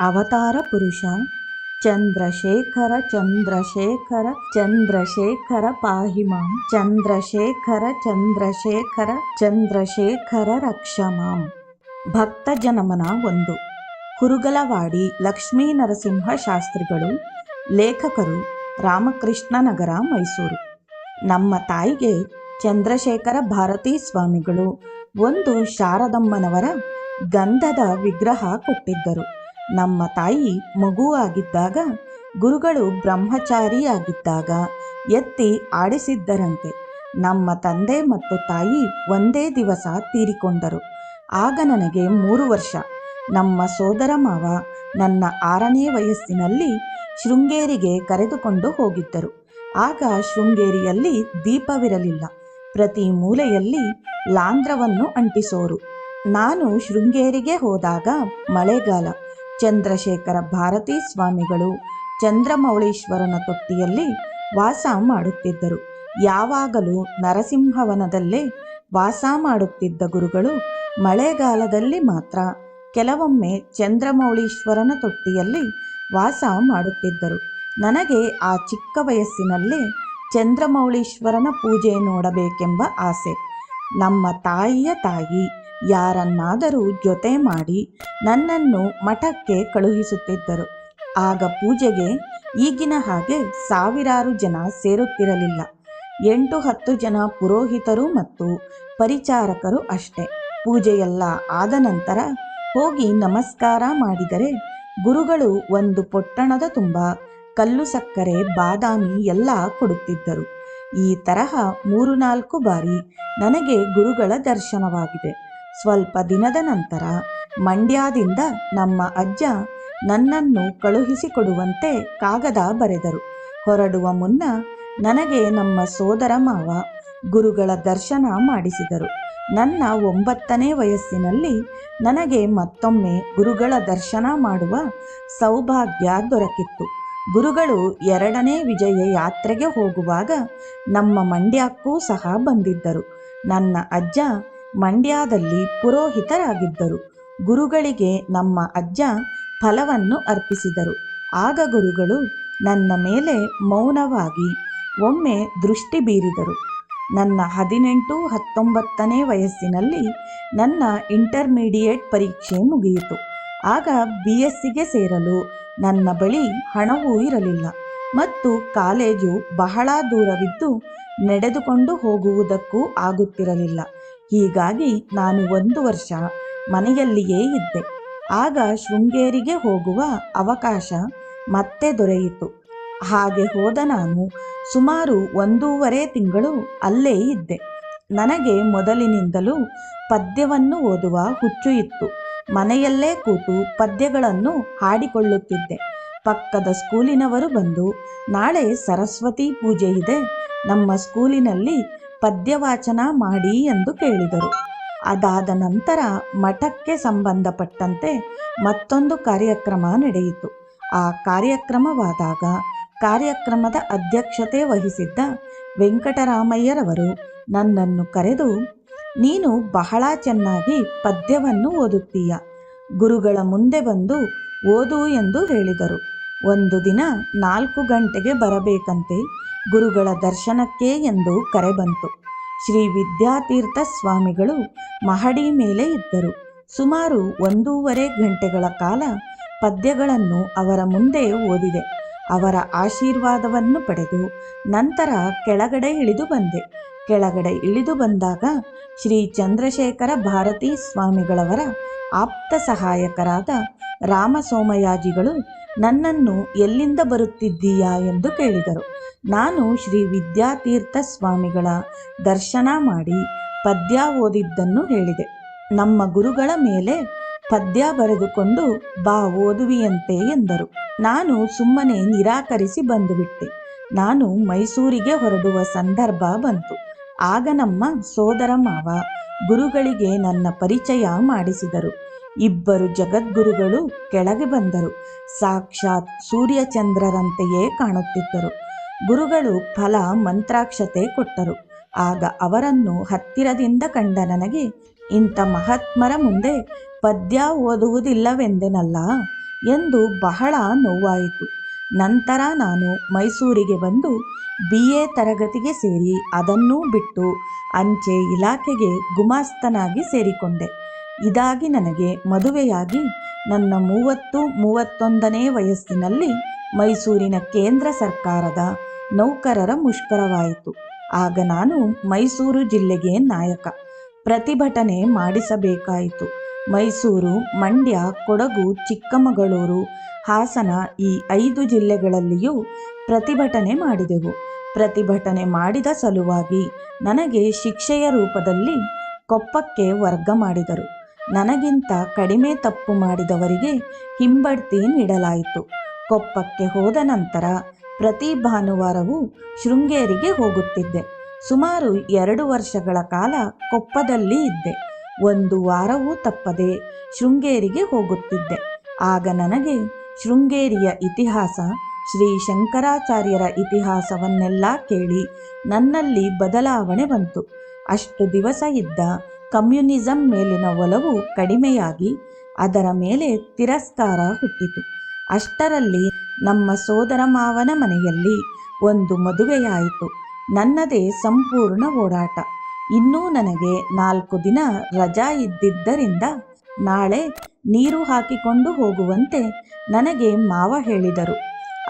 ಅವತಾರ ಪುರುಷ, ಚಂದ್ರಶೇಖರ ಚಂದ್ರಶೇಖರ ಚಂದ್ರಶೇಖರ ಪಾಹಿ ಮಾಂ ಚಂದ್ರಶೇಖರ ಚಂದ್ರಶೇಖರ ಚಂದ್ರಶೇಖರ ರಕ್ಷ ಮಾಂ ಭಕ್ತ ಜನಮನ ಒಂದು. ಕುರುಗಲವಾಡಿ ಲಕ್ಷ್ಮೀ ನರಸಿಂಹ ಶಾಸ್ತ್ರಿಗಳು, ಲೇಖಕರು ರಾಮಕೃಷ್ಣ ನಗರ, ಮೈಸೂರು. ನಮ್ಮ ತಾಯಿಗೆ ಚಂದ್ರಶೇಖರ ಭಾರತೀ ಸ್ವಾಮಿಗಳು ಒಂದು ಶಾರದಮ್ಮನವರ ಗಂಧದ ವಿಗ್ರಹ ಕೊಟ್ಟಿದ್ದರು. ನಮ್ಮ ತಾಯಿ ಮಗುವಾಗಿದ್ದಾಗ ಗುರುಗಳು ಬ್ರಹ್ಮಚಾರಿಯಾಗಿದ್ದಾಗ ಎತ್ತಿ ಆಡಿಸಿದ್ದರಂತೆ. ನಮ್ಮ ತಂದೆ ಮತ್ತು ತಾಯಿ ಒಂದೇ ದಿವಸ ತೀರಿಕೊಂಡರು. ಆಗ ನನಗೆ ಮೂರು ವರ್ಷ. ನಮ್ಮ ಸೋದರ ಮಾವ ನನ್ನ ಆರನೇ ವಯಸ್ಸಿನಲ್ಲಿ ಶೃಂಗೇರಿಗೆ ಕರೆದುಕೊಂಡು ಹೋಗಿದ್ದರು. ಆಗ ಶೃಂಗೇರಿಯಲ್ಲಿ ದೀಪವಿರಲಿಲ್ಲ. ಪ್ರತಿ ಮೂಲೆಯಲ್ಲಿ ಲಾಂಧ್ರವನ್ನು ಅಂಟಿಸೋರು. ನಾನು ಶೃಂಗೇರಿಗೆ ಹೋದಾಗ ಮಳೆಗಾಲ. ಚಂದ್ರಶೇಖರ ಭಾರತೀ ಸ್ವಾಮಿಗಳು ಚಂದ್ರಮೌಳೀಶ್ವರನ ತೊಟ್ಟಿಯಲ್ಲಿ ವಾಸ ಮಾಡುತ್ತಿದ್ದರು. ಯಾವಾಗಲೂ ನರಸಿಂಹವನದಲ್ಲೇ ವಾಸ ಮಾಡುತ್ತಿದ್ದ ಗುರುಗಳು ಮಳೆಗಾಲದಲ್ಲಿ ಮಾತ್ರ ಕೆಲವೊಮ್ಮೆ ಚಂದ್ರಮೌಳೀಶ್ವರನ ತೊಟ್ಟಿಯಲ್ಲಿ ವಾಸ ಮಾಡುತ್ತಿದ್ದರು. ನನಗೆ ಆ ಚಿಕ್ಕ ವಯಸ್ಸಿನಲ್ಲೇ ಚಂದ್ರಮೌಳೀಶ್ವರನ ಪೂಜೆ ನೋಡಬೇಕೆಂಬ ಆಸೆ. ನಮ್ಮ ತಾಯಿಯ ತಾಯಿ ಯಾರನ್ನಾದರೂ ಜೊತೆ ಮಾಡಿ ನನ್ನನ್ನು ಮಠಕ್ಕೆ ಕಳುಹಿಸುತ್ತಿದ್ದರು. ಆಗ ಪೂಜೆಗೆ ಈಗಿನ ಹಾಗೆ ಸಾವಿರಾರು ಜನ ಸೇರುತ್ತಿರಲಿಲ್ಲ. ಎಂಟು ಹತ್ತು ಜನ ಪುರೋಹಿತರು ಮತ್ತು ಪರಿಚಾರಕರು ಅಷ್ಟೇ. ಪೂಜೆಯೆಲ್ಲ ಆದ ನಂತರ ಹೋಗಿ ನಮಸ್ಕಾರ ಮಾಡಿದರೆ ಗುರುಗಳು ಒಂದು ಪೊಟ್ಟಣದ ತುಂಬ ಕಲ್ಲು ಸಕ್ಕರೆ, ಬಾದಾಮಿ ಎಲ್ಲ ಕೊಡುತ್ತಿದ್ದರು. ಈ ತರಹ ಮೂರು ನಾಲ್ಕು ಬಾರಿ ನನಗೆ ಗುರುಗಳ ದರ್ಶನವಾಗಿದೆ. ಸ್ವಲ್ಪ ದಿನದ ನಂತರ ಮಂಡ್ಯದಿಂದ ನಮ್ಮ ಅಜ್ಜ ನನ್ನನ್ನು ಕಳುಹಿಸಿಕೊಡುವಂತೆ ಕಾಗದ ಬರೆದರು. ಹೊರಡುವ ಮುನ್ನ ನನಗೆ ನಮ್ಮ ಸೋದರ ಮಾವ ಗುರುಗಳ ದರ್ಶನ ಮಾಡಿಸಿದರು. ನನ್ನ ಒಂಬತ್ತನೇ ವಯಸ್ಸಿನಲ್ಲಿ ನನಗೆ ಮತ್ತೊಮ್ಮೆ ಗುರುಗಳ ದರ್ಶನ ಮಾಡುವ ಸೌಭಾಗ್ಯ ದೊರಕಿತ್ತು. ಗುರುಗಳು ಎರಡನೇ ವಿಜಯ ಯಾತ್ರೆಗೆ ಹೋಗುವಾಗ ನಮ್ಮ ಮಂಡ್ಯಕ್ಕೂ ಸಹ ಬಂದಿದ್ದರು. ನನ್ನ ಅಜ್ಜ ಮಂಡ್ಯದಲ್ಲಿ ಪುರೋಹಿತರಾಗಿದ್ದರು. ಗುರುಗಳಿಗೆ ನಮ್ಮ ಅಜ್ಜ ಫಲವನ್ನು ಅರ್ಪಿಸಿದರು. ಆಗ ಗುರುಗಳು ನನ್ನ ಮೇಲೆ ಮೌನವಾಗಿ ಒಮ್ಮೆ ದೃಷ್ಟಿ ಬೀರಿದರು. ನನ್ನ ಹದಿನೆಂಟು ಹತ್ತೊಂಬತ್ತನೇ ವಯಸ್ಸಿನಲ್ಲಿ ನನ್ನ ಇಂಟರ್ಮೀಡಿಯೇಟ್ ಪರೀಕ್ಷೆ ಮುಗಿಯಿತು. ಆಗ ಬಿ ಎಸ್ಸಿಗೆ ಸೇರಲು ನನ್ನ ಬಳಿ ಹಣವೂ ಇರಲಿಲ್ಲ ಮತ್ತು ಕಾಲೇಜು ಬಹಳ ದೂರವಿದ್ದು ನಡೆದುಕೊಂಡು ಹೋಗುವುದಕ್ಕೂ ಆಗುತ್ತಿರಲಿಲ್ಲ. ಹೀಗಾಗಿ ನಾನು ಒಂದು ವರ್ಷ ಮನೆಯಲ್ಲಿಯೇ ಇದ್ದೆ. ಆಗ ಶೃಂಗೇರಿಗೆ ಹೋಗುವ ಅವಕಾಶ ಮತ್ತೆ ದೊರೆಯಿತು. ಹಾಗೆ ಹೋದ ನಾನು ಸುಮಾರು ಒಂದೂವರೆ ತಿಂಗಳು ಅಲ್ಲೇ ಇದ್ದೆ. ನನಗೆ ಮೊದಲಿನಿಂದಲೂ ಪದ್ಯವನ್ನು ಓದುವ ಹುಚ್ಚು ಇತ್ತು. ಮನೆಯಲ್ಲೇ ಕೂತು ಪದ್ಯಗಳನ್ನು ಹಾಡಿಕೊಳ್ಳುತ್ತಿದ್ದೆ. ಪಕ್ಕದ ಸ್ಕೂಲಿನವರು ಬಂದು, ನಾಳೆ ಸರಸ್ವತಿ ಪೂಜೆ ಇದೆ. ನಮ್ಮ ಸ್ಕೂಲಿನಲ್ಲಿ ಪದ್ಯವಾಚನ ಮಾಡಿ ಎಂದು ಕೇಳಿದರು. ಅದಾದ ನಂತರ ಮಠಕ್ಕೆ ಸಂಬಂಧಪಟ್ಟಂತೆ ಮತ್ತೊಂದು ಕಾರ್ಯಕ್ರಮ ನಡೆಯಿತು. ಆ ಕಾರ್ಯಕ್ರಮವಾದಾಗ ಕಾರ್ಯಕ್ರಮದ ಅಧ್ಯಕ್ಷತೆ ವಹಿಸಿದ್ದ ವೆಂಕಟರಾಮಯ್ಯರವರು ನನ್ನನ್ನು ಕರೆದು, ನೀನು ಬಹಳ ಚೆನ್ನಾಗಿ ಪದ್ಯವನ್ನು ಓದುತ್ತೀಯ. ಗುರುಗಳ ಮುಂದೆ ಬಂದು ಓದು ಎಂದು ಹೇಳಿದರು. ಒಂದು ದಿನ ನಾಲ್ಕು ಗಂಟೆಗೆ ಬರಬೇಕಂತೆ ಗುರುಗಳ ದರ್ಶನಕ್ಕೆ ಎಂದು ಕರೆ ಬಂತು. ಶ್ರೀ ವಿದ್ಯಾತೀರ್ಥ ಸ್ವಾಮಿಗಳು ಮಹಡಿ ಮೇಲೆ ಇದ್ದರು. ಸುಮಾರು ಒಂದೂವರೆ ಗಂಟೆಗಳ ಕಾಲ ಪದ್ಯಗಳನ್ನು ಅವರ ಮುಂದೆ ಓದಿದೆ. ಅವರ ಆಶೀರ್ವಾದವನ್ನು ಪಡೆದು ನಂತರ ಕೆಳಗಡೆ ಇಳಿದು ಬಂದೆ. ಕೆಳಗಡೆ ಇಳಿದು ಬಂದಾಗ ಶ್ರೀ ಚಂದ್ರಶೇಖರ ಭಾರತೀ ಸ್ವಾಮಿಗಳವರ ಆಪ್ತ ಸಹಾಯಕರಾದ ರಾಮಸೋಮಯಾಜಿಗಳು ನನ್ನನ್ನು ಎಲ್ಲಿಂದ ಬರುತ್ತಿದ್ದೀಯಾ ಎಂದು ಕೇಳಿದರು. ನಾನು ಶ್ರೀ ವಿದ್ಯಾತೀರ್ಥ ಸ್ವಾಮಿಗಳ ದರ್ಶನ ಮಾಡಿ ಪದ್ಯ ಓದಿದ್ದನ್ನು ಹೇಳಿದೆ. ನಮ್ಮ ಗುರುಗಳ ಮೇಲೆ ಪದ್ಯ ಬರೆದುಕೊಂಡು ಬಾ ಓದುವಿಯಂತೆ ಎಂದರು. ನಾನು ಸುಮ್ಮನೆ ನಿರಾಕರಿಸಿ ಬಂದುಬಿಟ್ಟೆ. ನಾನು ಮೈಸೂರಿಗೆ ಹೊರಡುವ ಸಂದರ್ಭ ಬಂತು. ಆಗ ನಮ್ಮ ಸೋದರ ಮಾವ ಗುರುಗಳಿಗೆ ನನ್ನ ಪರಿಚಯ ಮಾಡಿಸಿದರು. ಇಬ್ಬರು ಜಗದ್ಗುರುಗಳು ಕೆಳಗೆ ಬಂದರು. ಸಾಕ್ಷಾತ್ ಸೂರ್ಯಚಂದ್ರರಂತೆಯೇ ಕಾಣುತ್ತಿದ್ದರು. ಗುರುಗಳು ಫಲ ಮಂತ್ರಾಕ್ಷತೆ ಕೊಟ್ಟರು. ಆಗ ಅವರನ್ನು ಹತ್ತಿರದಿಂದ ಕಂಡ ನನಗೆ, ಇಂಥ ಮಹಾತ್ಮರ ಮುಂದೆ ಪದ್ಯ ಓದುವುದಿಲ್ಲವೆಂದೆನಲ್ಲ? ಎಂದು ಬಹಳ ನೋವಾಯಿತು. ನಂತರ ನಾನು ಮೈಸೂರಿಗೆ ಬಂದು ಬಿ. ಎ. ತರಗತಿಗೆ ಸೇರಿ ಅದನ್ನೂ ಬಿಟ್ಟು ಅಂಚೆ ಇಲಾಖೆಗೆ ಗುಮಾಸ್ತನಾಗಿ ಸೇರಿಕೊಂಡೆ. ಇದಾಗಿ ನನಗೆ ಮದುವೆಯಾಗಿ ನನ್ನ ಮೂವತ್ತು ಮೂವತ್ತೊಂದನೇ ವಯಸ್ಸಿನಲ್ಲಿ ಮೈಸೂರಿನ ಕೇಂದ್ರ ಸರ್ಕಾರದ ನೌಕರರ ಮುಷ್ಕರವಾಯಿತು. ಆಗ ನಾನು ಮೈಸೂರು ಜಿಲ್ಲೆಗೆ ನಾಯಕ. ಪ್ರತಿಭಟನೆ ಮಾಡಿಸಬೇಕಾಯಿತು. ಮೈಸೂರು, ಮಂಡ್ಯ, ಕೊಡಗು, ಚಿಕ್ಕಮಗಳೂರು, ಹಾಸನ ಈ ಐದು ಜಿಲ್ಲೆಗಳಲ್ಲಿಯೂ ಪ್ರತಿಭಟನೆ ಮಾಡಿದೆವು. ಪ್ರತಿಭಟನೆ ಮಾಡಿದ ಸಲುವಾಗಿ ನನಗೆ ಶಿಕ್ಷೆಯ ರೂಪದಲ್ಲಿ ಕೊಪ್ಪಕ್ಕೆ ವರ್ಗ ಮಾಡಿದರು. ನನಗಿಂತ ಕಡಿಮೆ ತಪ್ಪು ಮಾಡಿದವರಿಗೆ ಹಿಂಬಡ್ತಿ ನೀಡಲಾಯಿತು. ಕೊಪ್ಪಕ್ಕೆ ಹೋದ ನಂತರ ಪ್ರತಿ ಭಾನುವಾರವೂ ಶೃಂಗೇರಿಗೆ ಹೋಗುತ್ತಿದ್ದೆ. ಸುಮಾರು ಎರಡು ವರ್ಷಗಳ ಕಾಲ ಕೊಪ್ಪದಲ್ಲಿ ಇದ್ದೆ. ಒಂದು ವಾರವೂ ತಪ್ಪದೆ ಶೃಂಗೇರಿಗೆ ಹೋಗುತ್ತಿದ್ದೆ. ಆಗ ನನಗೆ ಶೃಂಗೇರಿಯ ಇತಿಹಾಸ, ಶ್ರೀ ಶಂಕರಾಚಾರ್ಯರ ಇತಿಹಾಸವನ್ನೆಲ್ಲ ಕೇಳಿ ನನ್ನಲ್ಲಿ ಬದಲಾವಣೆ ಬಂತು. ಅಷ್ಟು ದಿವಸ ಇದ್ದ ಕಮ್ಯುನಿಸಂ ಮೇಲಿನ ಒಲವು ಕಡಿಮೆಯಾಗಿ ಅದರ ಮೇಲೆ ತಿರಸ್ಕಾರ ಹುಟ್ಟಿತು. ಅಷ್ಟರಲ್ಲಿ ನಮ್ಮ ಸೋದರ ಮಾವನ ಮನೆಯಲ್ಲಿ ಒಂದು ಮದುವೆಯಾಯಿತು. ನನ್ನದೇ ಸಂಪೂರ್ಣ ಓಡಾಟ. ಇನ್ನೂ ನನಗೆ ನಾಲ್ಕು ದಿನ ರಜಾ ಇದ್ದಿದ್ದರಿಂದ ನಾಳೆ ನೀರು ಹಾಕಿಕೊಂಡು ಹೋಗುವಂತೆ ನನಗೆ ಮಾವ ಹೇಳಿದರು.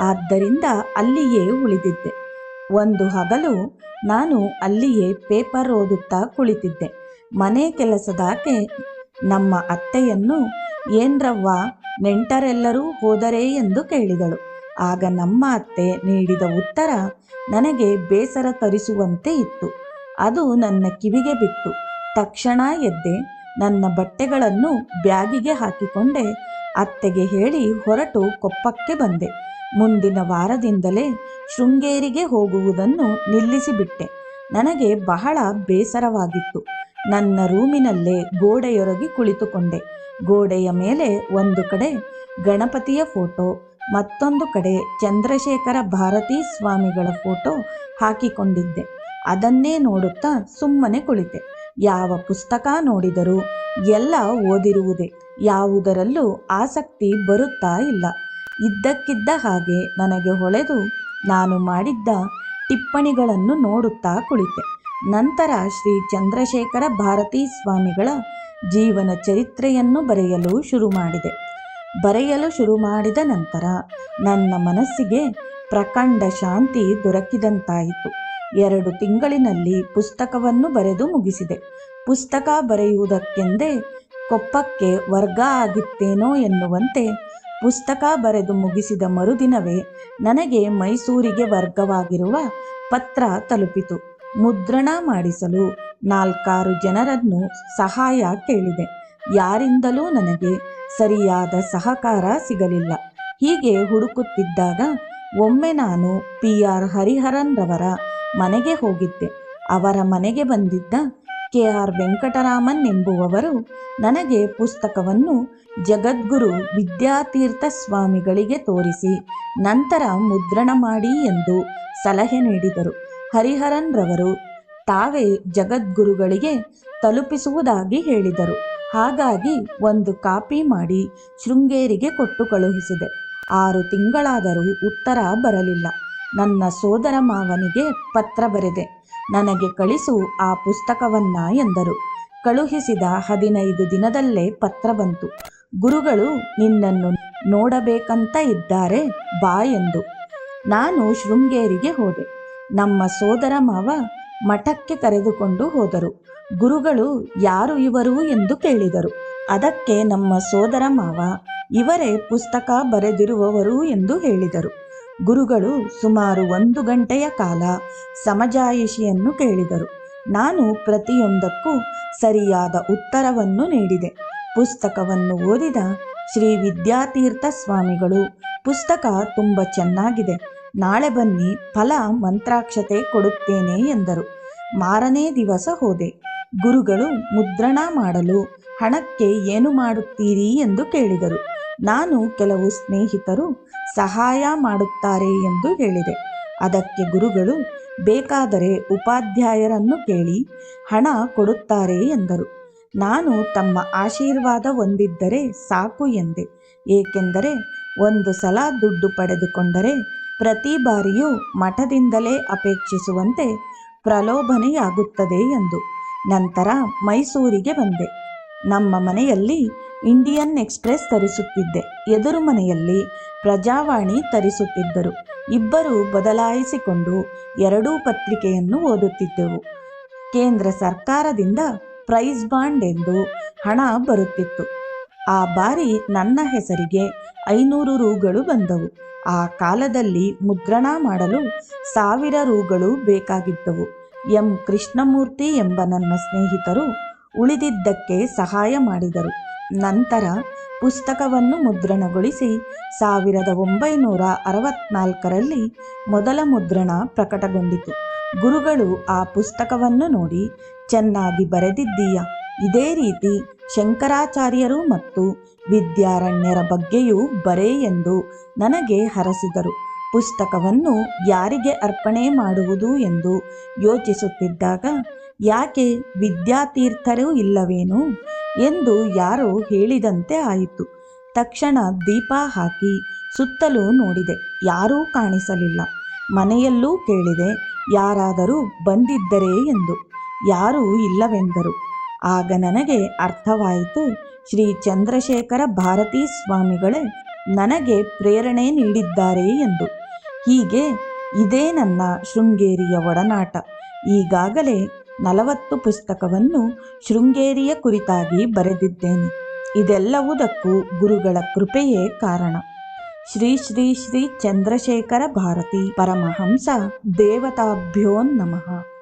ಆದ್ದರಿಂದ ಅಲ್ಲಿಯೇ ಉಳಿದಿದ್ದೆ. ಒಂದು ಹಗಲು ನಾನು ಅಲ್ಲಿಯೇ ಪೇಪರ್ ಓದುತ್ತಾ ಕುಳಿತಿದ್ದೆ. ಮನೆ ಕೆಲಸದಾಕೆ ನಮ್ಮ ಅತ್ತೆಯನ್ನು ಏನ್ರವ್ವ ನೆಂಟರೆಲ್ಲರೂ ಹೋದರೆ ಎಂದು ಕೇಳಿದಳು. ಆಗ ನಮ್ಮ ಅತ್ತೆ ನೀಡಿದ ಉತ್ತರ ನನಗೆ ಬೇಸರ ತರಿಸುವಂತೆ ಇತ್ತು. ಅದು ನನ್ನ ಕಿವಿಗೆ ಬಿತ್ತು. ತಕ್ಷಣ ಎದ್ದೆ ನನ್ನ ಬಟ್ಟೆಗಳನ್ನು ಬ್ಯಾಗಿಗೆ ಹಾಕಿಕೊಂಡೆ. ಅತ್ತೆಗೆ ಹೇಳಿ ಹೊರಟು ಕೊಪ್ಪಕ್ಕೆ ಬಂದೆ. ಮುಂದಿನ ವಾರದಿಂದಲೇ ಶೃಂಗೇರಿಗೆ ಹೋಗುವುದನ್ನು ನಿಲ್ಲಿಸಿಬಿಟ್ಟೆ. ನನಗೆ ಬಹಳ ಬೇಸರವಾಗಿತ್ತು. ನನ್ನ ರೂಮಿನಲ್ಲೇ ಗೋಡೆಯೊರಗಿ ಕುಳಿತುಕೊಂಡೆ. ಗೋಡೆಯ ಮೇಲೆ ಒಂದು ಕಡೆ ಗಣಪತಿಯ ಫೋಟೋ, ಮತ್ತೊಂದು ಕಡೆ ಚಂದ್ರಶೇಖರ ಭಾರತೀ ಸ್ವಾಮಿಗಳ ಫೋಟೋ ಹಾಕಿಕೊಂಡಿದ್ದೆ. ಅದನ್ನೇ ನೋಡುತ್ತಾ ಸುಮ್ಮನೆ ಕುಳಿತೆ. ಯಾವ ಪುಸ್ತಕ ನೋಡಿದರೂ ಎಲ್ಲ ಓದಿರುವುದೇ. ಯಾವುದರಲ್ಲೂ ಆಸಕ್ತಿ ಬರುತ್ತಾ ಇಲ್ಲ. ಇದ್ದಕ್ಕಿದ್ದ ಹಾಗೆ ನನಗೆ ಹೊಳೆದು ನಾನು ಮಾಡಿದ್ದ ಟಿಪ್ಪಣಿಗಳನ್ನು ನೋಡುತ್ತಾ ಕುಳಿತೆ. ನಂತರ ಶ್ರೀ ಚಂದ್ರಶೇಖರ ಭಾರತೀ ಸ್ವಾಮಿಗಳ ಜೀವನ ಚರಿತ್ರೆಯನ್ನು ಬರೆಯಲು ಶುರು ಮಾಡಿದೆ. ಬರೆಯಲು ಶುರು ಮಾಡಿದ ನಂತರ ನನ್ನ ಮನಸ್ಸಿಗೆ ಪ್ರಖಂಡ ಶಾಂತಿ ದೊರಕಿದಂತಾಯಿತು. ಎರಡು ತಿಂಗಳಿನಲ್ಲಿ ಪುಸ್ತಕವನ್ನು ಬರೆದು ಮುಗಿಸಿದೆ. ಪುಸ್ತಕ ಬರೆಯುವುದಕ್ಕೆಂದೇ ಕೊಪ್ಪಕ್ಕೆ ವರ್ಗ ಆಗಿತ್ತೇನೋ ಎನ್ನುವಂತೆ ಪುಸ್ತಕ ಬರೆದು ಮುಗಿಸಿದ ಮರುದಿನವೇ ನನಗೆ ಮೈಸೂರಿಗೆ ವರ್ಗವಾಗಿರುವ ಪತ್ರ ತಲುಪಿತು. ಮುದ್ರಣ ಮಾಡಿಸಲು ನಾಲ್ಕಾರು ಜನರನ್ನು ಸಹಾಯ ಕೇಳಿದೆ. ಯಾರಿಂದಲೂ ನನಗೆ ಸರಿಯಾದ ಸಹಕಾರ ಸಿಗಲಿಲ್ಲ. ಹೀಗೆ ಹುಡುಕುತ್ತಿದ್ದಾಗ ಒಮ್ಮೆ ನಾನು ಪಿ ಆರ್ ಹರಿಹರನ್ರವರ ಮನೆಗೆ ಹೋಗಿದ್ದೆ. ಅವರ ಮನೆಗೆ ಬಂದಿದ್ದ ಕೆ ಆರ್ ವೆಂಕಟರಾಮನ್ ಎಂಬುವವರು ನನಗೆ ಪುಸ್ತಕವನ್ನು ಜಗದ್ಗುರು ವಿದ್ಯಾತೀರ್ಥ ಸ್ವಾಮಿಗಳಿಗೆ ತೋರಿಸಿ ನಂತರ ಮುದ್ರಣ ಮಾಡಿ ಎಂದು ಸಲಹೆ ನೀಡಿದರು. ಹರಿಹರನ್ರವರು ತಾವೇ ಜಗದ್ಗುರುಗಳಿಗೆ ತಲುಪಿಸುವುದಾಗಿ ಹೇಳಿದರು. ಹಾಗಾಗಿ ಒಂದು ಕಾಪಿ ಮಾಡಿ ಶೃಂಗೇರಿಗೆ ಕೊಟ್ಟು ಕಳುಹಿಸಿದೆ. ಆರು ತಿಂಗಳಾದರೂ ಉತ್ತರ ಬರಲಿಲ್ಲ. ನನ್ನ ಸೋದರ ಮಾವನಿಗೆ ಪತ್ರ ಬರೆದೆ. ನನಗೆ ಕಳಿಸು ಆ ಪುಸ್ತಕವನ್ನ ಎಂದರು. ಕಳುಹಿಸಿದ ಹದಿನೈದು ದಿನದಲ್ಲೇ ಪತ್ರ ಬಂತು. ಗುರುಗಳು ನಿನ್ನನ್ನು ನೋಡಬೇಕಂತ ಇದ್ದಾರೆ ಬಾ ಎಂದು. ನಾನು ಶೃಂಗೇರಿಗೆ ಹೋದೆ. ನಮ್ಮ ಸೋದರ ಮಾವ ಮಠಕ್ಕೆ ಕರೆದುಕೊಂಡು ಹೋದರು. ಗುರುಗಳು ಯಾರು ಇವರು ಎಂದು ಕೇಳಿದರು. ಅದಕ್ಕೆ ನಮ್ಮ ಸೋದರ ಮಾವ, ಇವರೇ ಪುಸ್ತಕ ಬರೆದಿರುವವರು ಎಂದು ಹೇಳಿದರು. ಗುರುಗಳು ಸುಮಾರು ಒಂದು ಗಂಟೆಯ ಕಾಲ ಸಮಜಾಯಿಷಿಯನ್ನು ಕೇಳಿದರು. ನಾನು ಪ್ರತಿಯೊಂದಕ್ಕೂ ಸರಿಯಾದ ಉತ್ತರವನ್ನು ನೀಡಿದೆ. ಪುಸ್ತಕವನ್ನು ಓದಿದ ಶ್ರೀ ವಿದ್ಯಾತೀರ್ಥ ಸ್ವಾಮಿಗಳು, ಪುಸ್ತಕ ತುಂಬ ಚೆನ್ನಾಗಿದೆ. ನಾಳೆ ಬನ್ನಿ, ಫಲ ಮಂತ್ರಾಕ್ಷತೆ ಕೊಡುತ್ತೇನೆ ಎಂದರು. ಮಾರನೇ ದಿವಸ ಹೋದೆ. ಗುರುಗಳು ಮುದ್ರಣ ಮಾಡಲು, ಹಣಕ್ಕೆ ಏನು ಮಾಡುತ್ತೀರಿ ಎಂದು ಕೇಳಿದರು. ನಾನು ಕೆಲವು ಸ್ನೇಹಿತರು ಸಹಾಯ ಮಾಡುತ್ತಾರೆ ಎಂದು ಹೇಳಿದೆ. ಅದಕ್ಕೆ ಗುರುಗಳು, ಬೇಕಾದರೆ ಉಪಾಧ್ಯಾಯರನ್ನು ಕೇಳಿ ಹಣ ಕೊಡುತ್ತಾರೆ ಎಂದರು. ನಾನು ತಮ್ಮ ಆಶೀರ್ವಾದ ಹೊಂದಿದ್ದರೆ ಸಾಕು ಎಂದೆ. ಏಕೆಂದರೆ ಒಂದು ಸಲ ದುಡ್ಡು ಪಡೆದುಕೊಂಡರೆ ಪ್ರತಿ ಬಾರಿಯೂ ಮಠದಿಂದಲೇ ಅಪೇಕ್ಷಿಸುವಂತೆ ಪ್ರಲೋಭನೆಯಾಗುತ್ತದೆ ಎಂದು. ನಂತರ ಮೈಸೂರಿಗೆ ಬಂದೆ. ನಮ್ಮ ಮನೆಯಲ್ಲಿ ಇಂಡಿಯನ್ ಎಕ್ಸ್ಪ್ರೆಸ್ ತರಿಸುತ್ತಿದ್ದೆ. ಎದುರು ಮನೆಯಲ್ಲಿ ಪ್ರಜಾವಾಣಿ ತರಿಸುತ್ತಿದ್ದರು. ಇಬ್ಬರು ಬದಲಾಯಿಸಿಕೊಂಡು ಎರಡೂ ಪತ್ರಿಕೆಯನ್ನು ಓದುತ್ತಿದ್ದೆವು. ಕೇಂದ್ರ ಸರ್ಕಾರದಿಂದ ಪ್ರೈಸ್ ಬಾಂಡ್ ಎಂದು ಹಣ ಬರುತ್ತಿತ್ತು. ಆ ಬಾರಿ ನನ್ನ ಹೆಸರಿಗೆ ಐನೂರು ರೂಗಳು ಬಂದವು. ಆ ಕಾಲದಲ್ಲಿ ಮುದ್ರಣ ಮಾಡಲು ಸಾವಿರ ರೂಗಳು ಬೇಕಾಗಿದ್ದವು. ಎಂ. ಕೃಷ್ಣಮೂರ್ತಿ ಎಂಬ ನನ್ನ ಸ್ನೇಹಿತರು ಉಳಿದಿದ್ದಕ್ಕೆ ಸಹಾಯ ಮಾಡಿದರು. ನಂತರ ಪುಸ್ತಕವನ್ನು ಮುದ್ರಣಗೊಳಿಸಿ ಸಾವಿರದ ಒಂಬೈನೂರ ಅರವತ್ನಾಲ್ಕರಲ್ಲಿ ಮೊದಲ ಮುದ್ರಣ ಪ್ರಕಟಗೊಂಡಿತು. ಗುರುಗಳು ಆ ಪುಸ್ತಕವನ್ನು ನೋಡಿ, ಚೆನ್ನಾಗಿ ಬರೆದಿದ್ದೀಯ? ಇದೇ ರೀತಿ ಶಂಕರಾಚಾರ್ಯರು ಮತ್ತು ವಿದ್ಯಾರಣ್ಯರ ಬಗ್ಗೆಯೂ ಬರೆ ಎಂದು ನನಗೆ ಹರಸಿದರು. ಪುಸ್ತಕವನ್ನು ಯಾರಿಗೆ ಅರ್ಪಣೆ ಮಾಡುವುದು ಎಂದು ಯೋಚಿಸುತ್ತಿದ್ದಾಗ, ಯಾಕೆ ವಿದ್ಯಾತೀರ್ಥರೂ ಇಲ್ಲವೇನು? ಎಂದು ಯಾರೋ ಹೇಳಿದಂತೆ ಆಯಿತು. ತಕ್ಷಣ ದೀಪ ಹಾಕಿ ಸುತ್ತಲೂ ನೋಡಿದೆ. ಯಾರೂ ಕಾಣಿಸಲಿಲ್ಲ. ಮನೆಯಲ್ಲೂ ಕೇಳಿದೆ, ಯಾರಾದರೂ ಬಂದಿದ್ದರೇ? ಎಂದು. ಯಾರೂ ಇಲ್ಲವೆಂದರು. ಆಗ ನನಗೆ ಅರ್ಥವಾಯಿತು, ಶ್ರೀ ಚಂದ್ರಶೇಖರ ಭಾರತೀ ಸ್ವಾಮಿಗಳೇ ನನಗೆ ಪ್ರೇರಣೆ ನೀಡಿದ್ದಾರೆ ಎಂದು. ಹೀಗೆ ಇದೇ ನನ್ನ ಶೃಂಗೇರಿಯ ಒಡನಾಟ. ಈಗಾಗಲೇ ನಲವತ್ತು ಪುಸ್ತಕವನ್ನು ಶೃಂಗೇರಿಯ ಕುರಿತಾಗಿ ಬರೆದಿದ್ದೇನೆ. ಇದೆಲ್ಲವುದಕ್ಕೂ ಗುರುಗಳ ಕೃಪೆಯೇ ಕಾರಣ. ಶ್ರೀ ಶ್ರೀ ಶ್ರೀ ಚಂದ್ರಶೇಖರ ಭಾರತಿ ಪರಮಹಂಸ ದೇವತಾಭ್ಯೋ ನಮಃ.